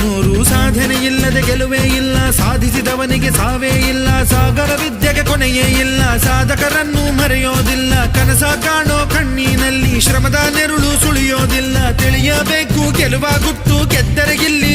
ನೂರು ಸಾಧನೆ ಇಲ್ಲದೆ ಗೆಲುವೇ ಇಲ್ಲ, ಸಾಧಿಸಿದವನಿಗೆ ಸಾವೇ ಇಲ್ಲ, ಸಾಗರ ವಿದ್ಯೆಗೆ ಕೊನೆಯೇ ಇಲ್ಲ, ಸಾಧಕರನ್ನು ಮರೆಯೋದಿಲ್ಲ, ಕನಸ ಕಾಣೋ ಕಣ್ಣಿನಲ್ಲಿ ಶ್ರಮದ ನೆರಳು ಸುಳಿಯೋದಿಲ್ಲ, ತಿಳಿಯಬೇಕು ಗೆಲುವ ಗುಟ್ಟು ಗೆದ್ದರೆಗಿಲ್ಲಿ